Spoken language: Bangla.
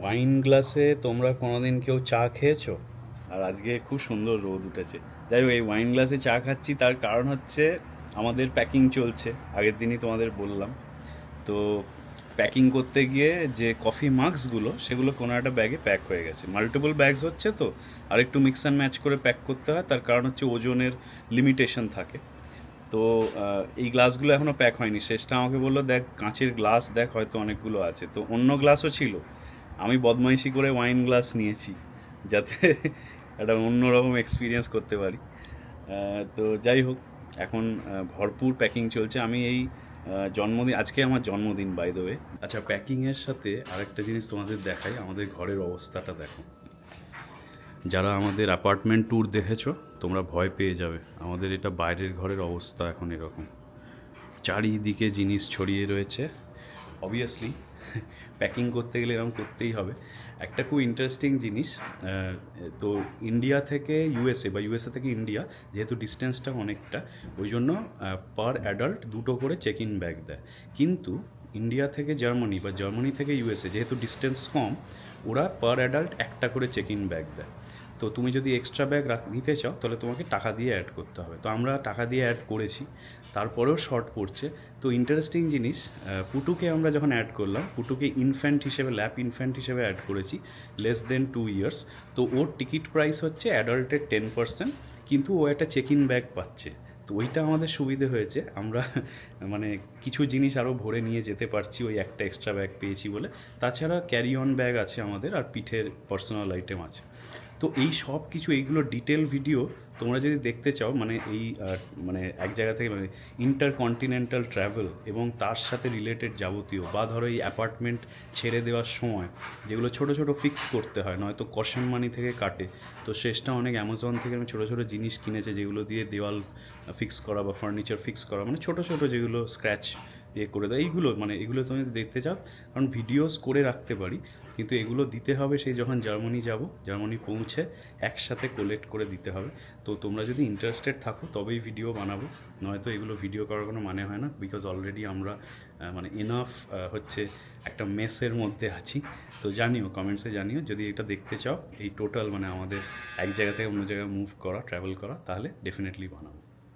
ওয়াইন গ্লাসে তোমরা কোনোদিন কেউ চা খেয়েছো? আর আজকে খুব সুন্দর রোদ উঠেছে। যাই হোক এই ওয়াইন গ্লাসে চা খাচ্ছি, তার কারণ হচ্ছে আমাদের প্যাকিং চলছে। আগের দিনই তোমাদের বললাম। তো প্যাকিং করতে গিয়ে যে কফি মার্কসগুলো সেগুলো কোনো একটা ব্যাগে প্যাক হয়ে গেছে। মাল্টিপল ব্যাগস হচ্ছে তো, আর একটু মিক্স অ্যান্ড ম্যাচ করে প্যাক করতে হয়, তার কারণ হচ্ছে ওজনের লিমিটেশন থাকে। তো এই গ্লাসগুলো এখনও প্যাক হয়নি। শেষটা আমাকে বলল, দেখ, কাঁচের গ্লাস দেখ, হয়তো অনেকগুলো আছে। তো অন্য গ্লাসও ছিল। আমি বদমাইশি করে ওয়াইন গ্লাস নিয়েছি, যাতে একটা অন্যরকম এক্সপিরিয়েন্স করতে পারি। তো যাই হোক, এখন ভরপুর প্যাকিং চলছে। আমি এই জন্মদিন, আজকে আমার জন্মদিন বাই দ্য ওয়ে আচ্ছা প্যাকিংয়ের সাথে আরেকটা জিনিস তোমাদের দেখাই, আমাদের ঘরের অবস্থাটা দেখো। যারা আমাদের অ্যাপার্টমেন্ট ট্যুর দেখেছ, তোমরা ভয় পেয়ে যাবে। আমাদের এটা বাইরের ঘরের অবস্থা এখন এরকম। চারিদিকে জিনিস ছড়িয়ে রয়েছে। অবভিয়াসলি প্যাকিং করতে গেলে এরকম করতেই হবে। একটা খুব ইন্টারেস্টিং জিনিস তো ইন্ডিয়া থেকে ইউএসএ বা ইউএসএ থেকে ইন্ডিয়া যেহেতু ডিস্টেন্সটা অনেকটা, ওই জন্য পার অ্যাডাল্ট দুটো করে চেক ইন ব্যাগ দেয়। কিন্তু ইন্ডিয়া থেকে জার্মানি বা জার্মানি থেকে ইউএসএ যেহেতু ডিস্টেন্স কম, ওরা পার অ্যাডাল্ট একটা করে চেক ইন ব্যাগ দেয়। তো তুমি যদি এক্সট্রা ব্যাগ নিতে চাও, তাহলে তোমাকে টাকা দিয়ে অ্যাড করতে হবে। তো আমরা টাকা দিয়ে অ্যাড করেছি, তারপরেও শর্ট পড়ছে। তো ইন্টারেস্টিং জিনিস পুটুকে আমরা যখন অ্যাড করলাম, পুটুকে ইনফ্যান্ট হিসেবে ল্যাপ ইনফ্যান্ট হিসেবে অ্যাড করেছি লেস দেন টু ইয়ার্স তো ওর টিকিট প্রাইস হচ্ছে অ্যাডাল্টের টেন পার্সেন্ট কিন্তু ও একটা চেক ইন ব্যাগ পাচ্ছে। তো ওইটা আমাদের সুবিধে হয়েছে। আমরা মানে কিছু জিনিস আরও ভরে নিয়ে যেতে পারছি, ওই একটা এক্সট্রা ব্যাগ পেয়েছি বলে। তাছাড়া ক্যারি অন ব্যাগ আছে আমাদের, আর পিঠের পার্সোনাল আইটেম আছে। তো এই সব কিছু, এইগুলো ডিটেল ভিডিও তোমরা যদি দেখতে চাও মানে এই মানে এক জায়গা থেকে মানে ইন্টারকন্টিনেন্টাল ট্রাভেল এবং তার সাথে রিলেটেড যাবতীয়, বা ধরো এই অ্যাপার্টমেন্ট ছেড়ে দেওয়ার সময় যেগুলো ছোট ছোট ফিক্স করতে হয়, নয়তো কশন মানি থেকে কাটে, তো শেষটা অনেক অ্যামাজন থেকে আমি ছোটো ছোটো জিনিস কিনেছে যেগুলো দিয়ে দেওয়াল ফিক্স করা বা ফার্নিচার ফিক্স করা মানে ছোটো ছোটো যেগুলো স্ক্র্যাচ ইয়ে করে দেয় এইগুলো মানে এগুলো তুমি দেখতে চাও, কারণ ভিডিওস করে রাখতে পারি, কিন্তু এগুলো দিতে হবে সেই যখন জার্মানি যাব জার্মানি পৌঁছে একসাথে কোলেক্ট করে দিতে হবে। তো তোমরা যদি ইন্টারেস্টেড থাকো, তবেই ভিডিও বানাবো। নয়তো এগুলো ভিডিও করার কোনো মানে হয় না বিকজ অলরেডি আমরা মানে এনাফ হচ্ছে একটা মেসের মধ্যে আছি। তো জানিও কমেন্টসে জানিও, যদি এটা দেখতে চাও, এই টোটাল মানে আমাদের এক জায়গা থেকে অন্য জায়গায় মুভ করা ট্রাভেল করা, তাহলে ডেফিনেটলি বানাবো।